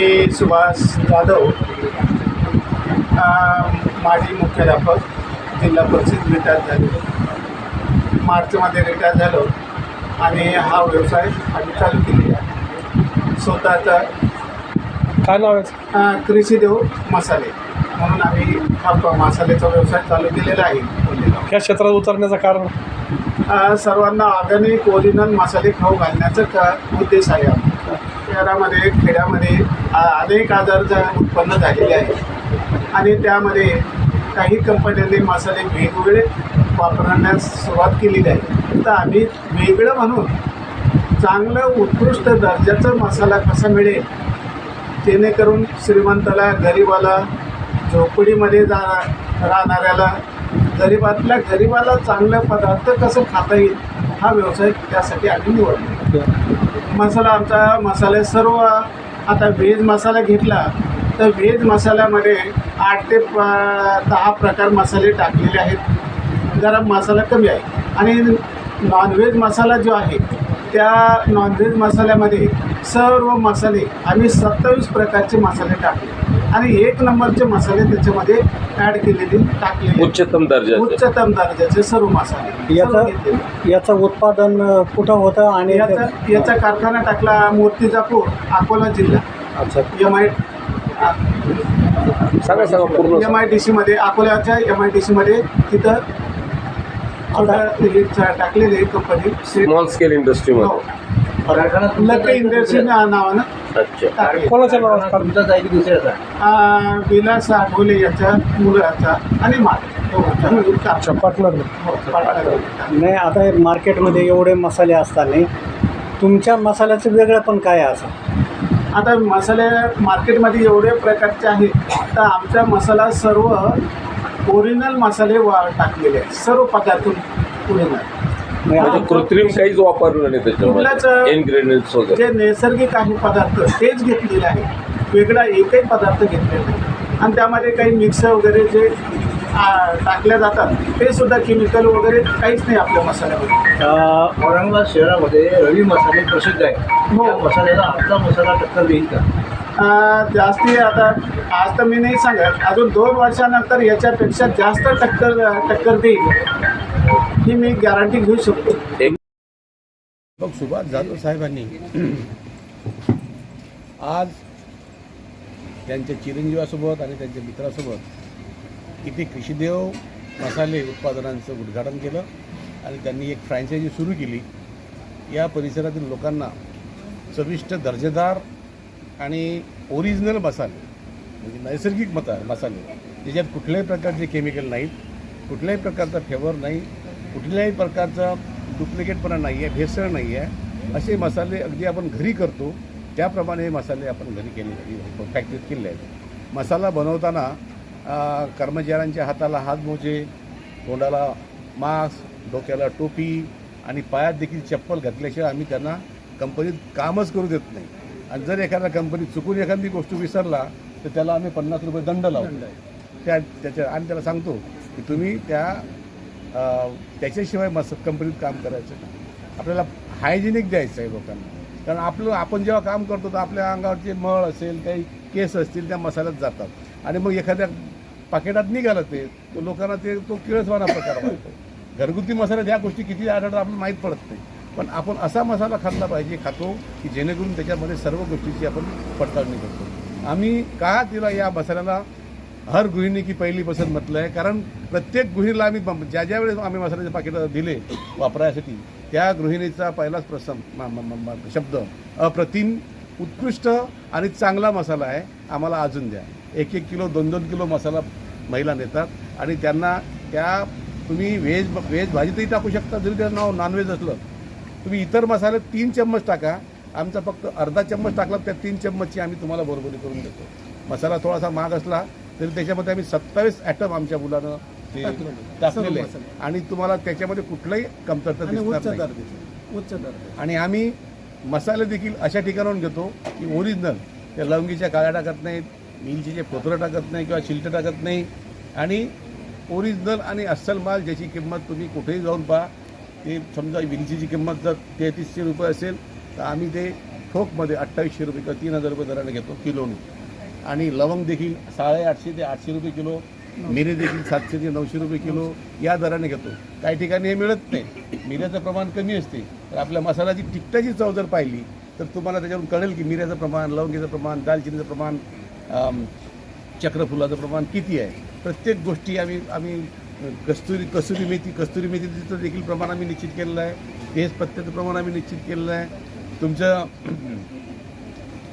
मी सुभाष जाधव माजी मुख्याध्यापक जिल्हा परिषद रिटायर झालो. मार्चमध्ये रिटायर झालो आणि हा व्यवसाय आम्ही चालू केलेला आहे. स्वतःचा काय नाव आहे? कृषीदेव मसाले. म्हणून आम्ही हा मसाल्याचा व्यवसाय चालू केलेला आहे. या क्षेत्रात उतरण्याचं कारण? सर्वांना ऑर्गॅनिक ओरिजिनल मसाले खाऊ घालण्याचा क उद्देश आहे. शहरामध्ये खेड्यामध्ये अनेक आजार उत्पन्न झालेले आहेत. आणि त्यामध्ये काही कंपन्यांनी मसाले वेगवेगळे वापरण्यास सुरुवात केलेली आहे. तर आम्ही वेगळं म्हणून चांगलं उत्कृष्ट दर्जाचा मसाला कसा मिळेल जेणेकरून श्रीमंताला गरिबाला झोपडीमध्ये जा राहणाऱ्याला गरीबातल्या गरीबाला चांगला पदार्थ कसं खाता येईल हा व्यवसाय त्यासाठी आम्ही निवडला मसाला आमचा मसाले सर्व आता व्हेज मसाला घेतला तर व्हेज मसाल्यामध्ये आठ ते प दहा प्रकार मसाले टाकलेले आहेत. गरम मसाला कमी आहे. आणि नॉनव्हेज मसाला जो आहे त्या नॉनव्हेज मसाल्यामध्ये सर्व मसाले आम्ही सत्तावीस प्रकारचे मसाले टाकले. आणि एक नंबरचे मसाले त्याच्यामध्ये ॲड केलेले टाकलेले. उच्चतम दर्जाचे. उच्चतम दर्जाचे सर्व मसाले. सर्व याचं घेतलेले. याचं उत्पादन कुठं होतं आणि याचा याचा कारखाना टाकला मूर्तिजापूर अकोला जिल्हा. अच्छा. एम आय सांगा सांगा पूर्ण. एम आय डी सीमध्ये अकोल्याच्या एम आय डी सीमध्ये तिथं छोटं हे चा- टाकलेले कंपनी स्मॉल स्केल इंडस्ट्री हो. मध्ये लकी इंडस्ट्री ना- नावानं अच्छा टाकले कोणाच्या नावात आ, विलास आठवले याचा मुलाचा आणि माझा अच्छा पार्टनर हो. नाही आता हे मार्केटमध्ये एवढे मसाले असताना तुमच्या मसाल्याचं वेगळं पण काय आहे असं? आता मसाले मार्केटमध्ये एवढे प्रकारचे आहेत तर आमचा मसाला सर्व ओरिजिनल मसाले वा टाकलेले आहेत. सर्व पदार्थ ओरिजिनल म्हणजे कृत्रिम काहीच वापरलं नाही कुठलाच, त्याच्यामध्ये इन्ग्रेडियंट्स वगैरे. जे नैसर्गिक आहे पदार्थ तेच घेतलेले आहे. वेगळा एकही पदार्थ घेतलेला नाही. आणि त्यामध्ये काही मिक्स वगैरे जे आ, टाकल्या जातात ते सुद्धा केमिकल वगैरे काहीच नाही आपल्या मसाल्यामध्ये. अ, औरंगाबाद शहरामध्ये रवी मसाले प्रसिद्ध आहे हो. त्या मसाल्याला आमचा मसाला टक्कर देईल का? आ, जास्ती आता आज तर मी नाही सांगत. अजून दोन वर्षानंतर याच्यापेक्षा जास्त टक्कर टक्कर देईल. ही मी गॅरंटी घेऊ शकतो. मग सुभाष जाधव साहेबांनी आज त्यांच्या चिरंजीवासोबत आणि त्यांच्या मित्रासोबत इथे कृषीदेव मसाले उत्पादनांचं उद्घाटन केलं आणि त्यांनी एक फ्रँचायझी सुरू केली. या परिसरातील लोकांना चविष्ट दर्जेदार आणि ओरिजिनल मसाले म्हणजे नैसर्गिक मता मसाले ज्याच्यात कुठल्याही प्रकारचे केमिकल नाहीत कुठल्याही प्रकारचा फ्लेवर नाही कुठल्याही प्रकारचा डुप्लिकेटपणा नाही आहे भेसळ नाही आहे असे मसाले अगदी आपण घरी करतो त्याप्रमाणे हे मसाले आपण घरी केले फॅक्टरीत केले आहेत. मसाला बनवताना कर्मचाऱ्यांच्या हाताला हात मोजे तोंडाला मास्क डोक्याला टोपी आणि पायात देखील चप्पल घातल्याशिवाय आम्ही त्यांना कंपनीत कामच करू देत नाही. आणि जर एखाद्या कंपनीत चुकून एखादी गोष्ट विसरला तर त्याला आम्ही पन्नास रुपये दंड लावतो. त्या त्याच्या आणि त्याला सांगतो की तुम्ही त्या त्याच्याशिवाय मस कंपनीत काम करायचं आपल्याला हायजेनिक द्यायचं आहे लोकांना. कारण आपलं आपण जेव्हा काम करतो तर आपल्या अंगावरचे मळ असेल काही केस असतील त्या मसाल्यात जातात. आणि मग एखाद्या पाकिटात निघालं ते तो लोकांना ते तो किळसवाना प्रकार वाटतो. घरगुती मसाल्यात ह्या गोष्टी किती आढळतात आपल्याला माहीत पडत नाही. पण आपण असा मसाला खाल्ला पाहिजे खातो की जेणेकरून त्याच्यामध्ये सर्व गोष्टीची आपण पडताळणी करतो. आम्ही का तिला या मसाल्याला हर गृहिणी की पहिली पसंत म्हटलं आहे. कारण प्रत्येक गृहिणीला आम्ही ज्या ज्या वेळेस आम्ही मसाल्याचे पाकिट दिले वापरायसाठी त्या गृहिणीचा पहिलाच प्रसंग शब्द अप्रतिम उत्कृष्ट आणि चांगला मसाला आहे. आम्हाला अजून द्या. एक एक किलो दोन दोन किलो मसाला महिला नेतात आणि त्यांना त्या तुम्ही व्हेज व्हेज भाजीतही टाकू शकता जरी त्याचं नाव नॉनव्हेज असलं. तुम्ही इतर मसाले तीन चम्मच टाका. आमचा फक्त अर्धा चम्मच टाकला त्या तीन चम्मचची आम्ही तुम्हाला बरोबरी करून देतो. मसाला थोडासा महाग असला तरी त्याच्यामध्ये आम्ही सत्तावीस ॲटम आमच्या मुलानं ते टाकलेले. आणि तुम्हाला त्याच्यामध्ये कुठलंही कमतरता दिसणार नाही. उच्च आणि आम्ही मसाले देखील अशा ठिकाणाहून घेतो की ओरिजिनल. त्या लवंगीच्या काळ्या टाकत नाहीत मिलचे पोत्रं टाकत नाही किंवा शिलटं टाकत नाही. आणि ओरिजिनल आणि अस्सल माल ज्याची किंमत तुम्ही कुठेही जाऊन पहा ते समजा विलचीची किंमत जर तेहतीसशे रुपये असेल तर आम्ही ते ठोकमध्ये अठ्ठावीसशे रुपये किंवा तीन हजार रुपये दराने घेतो किलोने. आणि लवंग देखील साडेआठशे ते आठशे रुपये किलो मिरी देखील सातशे ते नऊशे रुपये किलो या दराने घेतो. काही ठिकाणी हे मिळत नाही. मिऱ्याचं प्रमाण कमी असते. तर आपल्या मसाल्याची तिखटाची चव जर पाहिली तर तुम्हाला त्याच्यावरून कळेल की मिऱ्याचं प्रमाण लवंगीचं प्रमाण दालचिनीचं प्रमाण चक्रफुलाचं प्रमाण किती आहे. प्रत्येक गोष्टी आम्ही आम्ही कस्तुरी कसुरी मेथी कस्तुरी मेथीचं देखील प्रमाण आम्ही निश्चित केलेलं आहे. तेच पत्त्याचं प्रमाण आम्ही निश्चित केलेलं आहे. तुमचं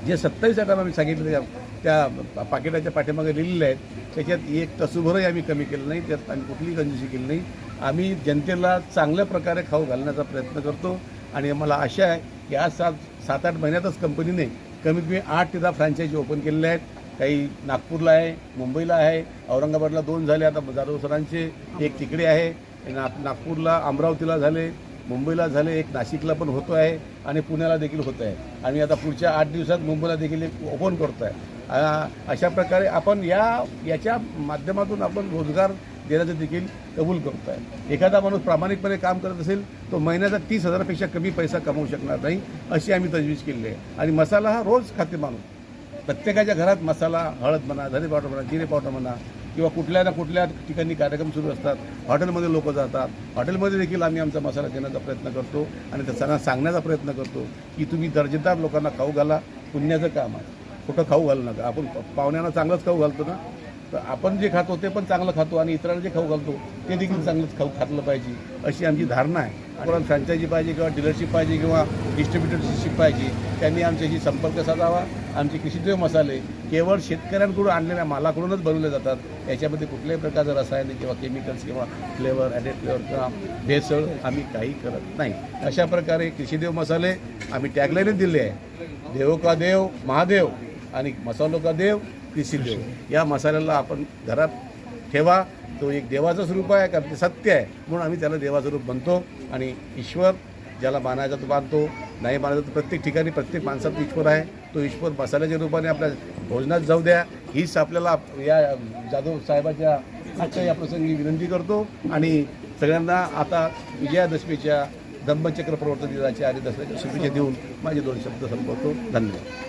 जे सत्तावीस आयटम आम्ही सांगितलं त्या पाकिटाच्या पाठीमागे लिहिलेले आहेत. त्याच्यात एक तसूभरही आम्ही कमी केलं नाही त्यात आम्ही कुठलीही कंजूसी केली नाही. आम्ही जनतेला चांगल्या प्रकारे खाऊ घालण्याचा प्रयत्न करतो आणि मला आशा आहे की आज सात सात आठ महिन्यातच कंपनीने कमीत कमी आठ ते दहा फ्रँचायझी ओपन केलेल्या आहेत. काही नागपूरला आहे मुंबईला आहे औरंगाबादला दोन झाले आता जाधव सरांचे एक तिकडे आहे. नाग नागपूरला अमरावतीला झाले मुंबईला झाले एक नाशिकला पण होतो आहे आणि पुण्याला देखील होत आहे आणि आता पुढच्या आठ दिवसात मुंबईला देखील एक ओपन करतो आहे अशा प्रकारे आपण या याच्या माध्यमातून आपण रोजगार देण्याचं देखील कबूल करतो आहे एखादा माणूस प्रामाणिकपणे काम करत असेल तो महिन्याचा तीस हजारापेक्षा कमी पैसा कमवू शकणार नाही अशी आम्ही तजवीज केली आहे. आणि मसाला हा रोज खाते माणूस. प्रत्येकाच्या घरात मसाला हळद म्हणा धने पावडर म्हणा जिरे पावडर म्हणा किंवा कुठल्या ना कुठल्या ठिकाणी कार्यक्रम सुरू असतात हॉटेलमध्ये लोक जातात. हॉटेलमध्ये देखील आम्ही आमचा मसाला देण्याचा प्रयत्न करतो आणि त्यांना सांगण्याचा प्रयत्न करतो की तुम्ही दर्जेदार लोकांना खाऊ घाला पुण्याचं काम आहे. कुठं खाऊ घालू नका. आपण प- पाहुण्यांना चांगलंच खाऊ घालतो ना. तर आपण जे खातो ते पण चांगलं खातो आणि इतरांना जे खाऊ घालतो ते देखील चांगलंच खाऊ खातलं पाहिजे अशी आमची धारणा आहे. आपण फ्रँचायझी पाहिजे किंवा डीलरशिप पाहिजे किंवा डिस्ट्रीब्युटरशिप पाहिजे त्यांनी आमच्याशी संपर्क साधावा. आमचे कृषीदेव मसाले केवळ शेतकऱ्यांकडून आणलेल्या मालाकडूनच बनवले जातात. याच्यामध्ये कुठल्याही प्रकारचं रसायनिक किंवा केमिकल्स किंवा फ्लेवर ॲडेड फ्लेवर किंवा भेसळ आम्ही काही करत नाही. अशा प्रकारे कृषीदेव मसाले आम्ही टॅगलाईनच दिले आहे. देव का देव महादेव. आणि मसालो का देव कृषी देव या मसाल्याला आपण घरात ठेवा. तो एक देवाचंच रूप आहे का ते सत्य आहे. म्हणून आम्ही त्याला देवाचं रूप बनतो आणि ईश्वर ज्याला मानायचा तो मानतो नाही मानायचा तर प्रत्येक ठिकाणी प्रत्येक माणसात ईश्वर आहे. तो ईश्वर मसाल्याच्या रूपाने आपल्या भोजनात जाऊ द्या. हीच आपल्याला या जाधव साहेबाच्या आजच्या या प्रसंगी विनंती करतो. आणि सगळ्यांना आता विजयादशमीच्या धम्मचक्र प्रवर्तन दिनाच्या आणि दसऱ्याच्या शुभेच्छा देऊन माझे दोन शब्द संपवतो. धन्यवाद.